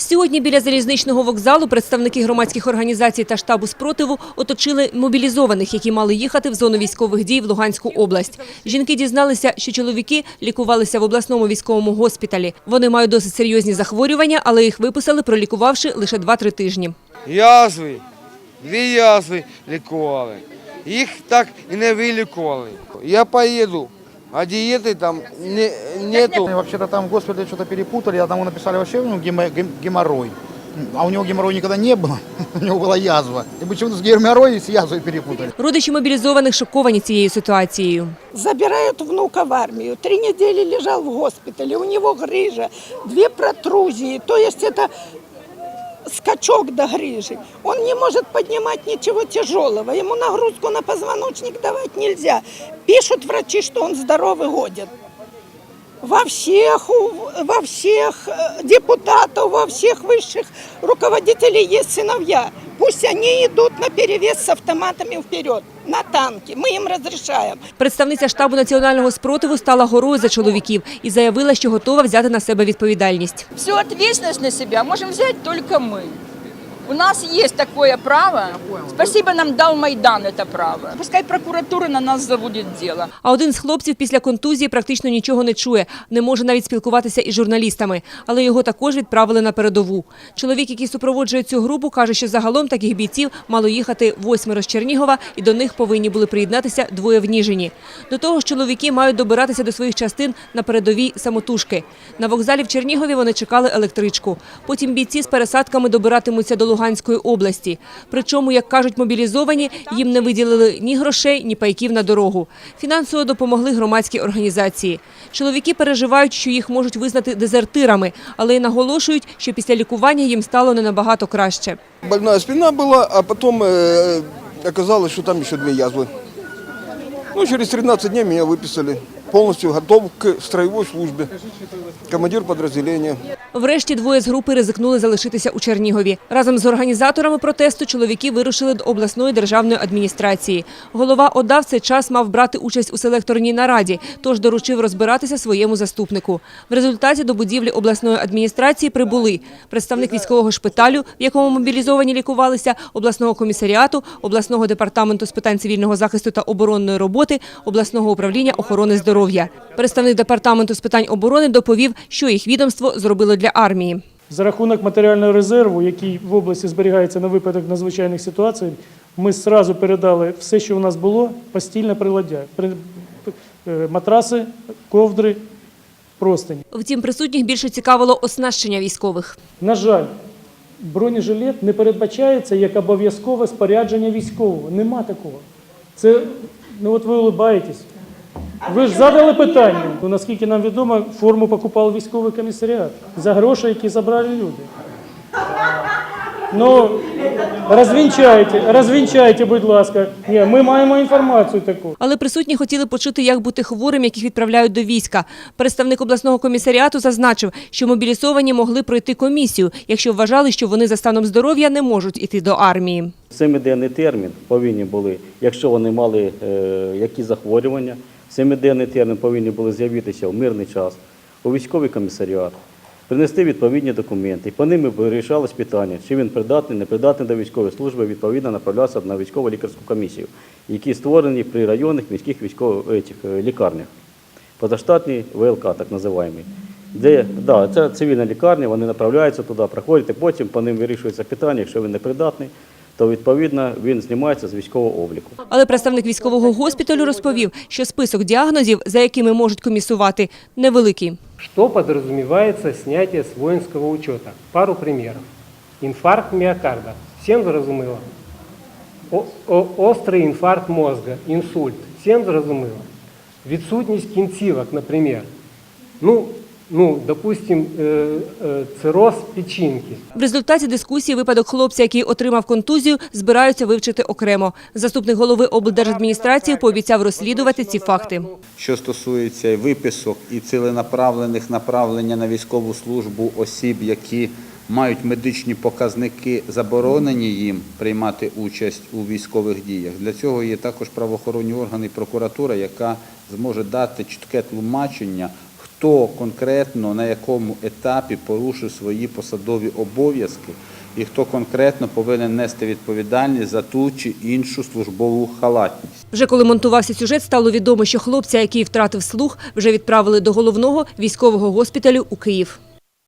Сьогодні біля залізничного вокзалу представники громадських організацій та штабу спротиву оточили мобілізованих, які мали їхати в зону військових дій в Луганську область. Жінки дізналися, що чоловіки лікувалися в обласному військовому госпіталі. Вони мають досить серйозні захворювання, але їх виписали, пролікувавши лише 2-3 тижні. Язви, дві язви лікували. Їх так і не вилікували. Я поїду, а дієти там не, нету. Вообще-то там в госпитале что-то перепутали, а там написали вообще у него гемо- гем- геморрой. А у него геморрой никогда не было, у него была язва. И почему-то с геморроем и с язвой перепутали. Родичі мобілізованих шоковані цією ситуацією. Забирают внука в армию. Три недели лежал в госпитале, у него грыжа, две протрузии. То есть это скачок до грыжи. Он не может поднимать ничего тяжелого. Ему нагрузку на позвоночник давать нельзя. Пишут врачи, что он здоровый годен. Во всех, у- во всех э, депутатов, во всех высших руководителей есть сыновья. Пусть они идут на перевес с автоматами вперед, на танки. Ми їм розрішаємо. Представниця штабу національного спротиву стала горою за чоловіків і заявила, що готова взяти на себе відповідальність. Всю відповідальність на себе можемо взяти только мы. У нас есть такое право. Спасибо нам дал Майдан это право. Пускай прокуратура на нас заводит дело. А один з хлопців після контузії практично нічого не чує, не може навіть спілкуватися із журналістами, але його також відправили на передову. Чоловік, який супроводжує цю групу, каже, що загалом таких бійців мало їхати восьмеро з Чернігова, і до них повинні були приєднатися двоє в Ніжині. До того ж, чоловіки мають добиратися до своїх частин на передовій самотужки. На вокзалі в Чернігові вони чекали електричку. Потім бійці з пересадками добиратимуться до Луганської області. Причому, як кажуть мобілізовані, їм не виділили ні грошей, ні пайків на дорогу. Фінансово допомогли громадські організації. Чоловіки переживають, що їх можуть визнати дезертирами, але й наголошують, що після лікування їм стало не набагато краще. Больная спина была, а потом э, оказалось, что там еще две язвы. Ну, через 13 дней меня выписали. Полностью готов к строевой службе. Командир подразделения. Врешті двоє з групи ризикнули залишитися у Чернігові. Разом з організаторами протесту чоловіки вирушили до обласної державної адміністрації. Голова ОДА в цей час мав брати участь у селекторній нараді, тож доручив розбиратися своєму заступнику. В результаті до будівлі обласної адміністрації прибули представник військового шпиталю, в якому мобілізовані лікувалися, обласного комісаріату, обласного департаменту з питань цивільного захисту та оборонної роботи, обласного управління охорони здоров'я. Представник департаменту з питань оборони доповів, що їх відомство зробило для армії. За рахунок матеріального резерву, який в області зберігається на випадок надзвичайних ситуацій, ми одразу передали все, що у нас було, постільне приладдя. Е, Матраси, ковдри, простині. Втім, присутніх більше цікавило оснащення військових. На жаль, бронежилет не передбачається як обов'язкове спорядження військового. Нема такого. Це, ну от ви улибаєтесь. Ви ж задали питання. Ну, Наскільки нам відомо, форму покупав військовий комісаріат за гроші, які забрали люди. Ну, розвінчайте, розвінчайте, будь ласка. Ні, ми маємо інформацію таку. Але присутні хотіли почути, як бути хворим, яких відправляють до війська. Представник обласного комісаріату зазначив, що мобілізовані могли пройти комісію, якщо вважали, що вони за станом здоров'я не можуть іти до армії. Семиденний термін повинні були, якщо вони мали е, які захворювання, семиденний термін повинні були з'явитися в мирний час у військовий комісаріат, принести відповідні документи. І по ним вирішалось питання, чи він придатний, не придатний до військової служби, відповідно направлявся на військово лікарську комісію, які створені при районних міських військових е, лікарнях. Позаштатні ВЛК, так називаємо. Де да, це цивільна лікарня, вони направляються туди, проходять, і потім по ним вирішується питання, якщо він не придатний, то відповідно він знімається з військового обліку. Але представник військового госпіталю розповів, що список діагнозів, за якими можуть комісувати, невеликий. Что подразумевается снятие с воинского учета? Пару примеров. Инфаркт миокарда. Всем зрозуміло. О- о- острий інфаркт мозга, інсульт. Всем зрозуміло. Відсутність кінцівок, наприклад. Ну, ну, допустим, е, е, печінки. В результаті дискусії випадок хлопця, який отримав контузію, збираються вивчити окремо. Заступник голови облдержадміністрації пообіцяв розслідувати ці факти. що стосується виписок і ціленаправлених направлення на військову службу осіб, які мають медичні показники, заборонені їм приймати участь у військових діях. Для цього є також правоохоронні органи і прокуратура, яка зможе дати чітке тлумачення, хто конкретно на якому етапі порушив свої посадові обов'язки і хто конкретно повинен нести відповідальність за ту чи іншу службову халатність. Вже коли монтувався сюжет, стало відомо, що хлопця, який втратив слух, вже відправили до головного військового госпіталю у Київ.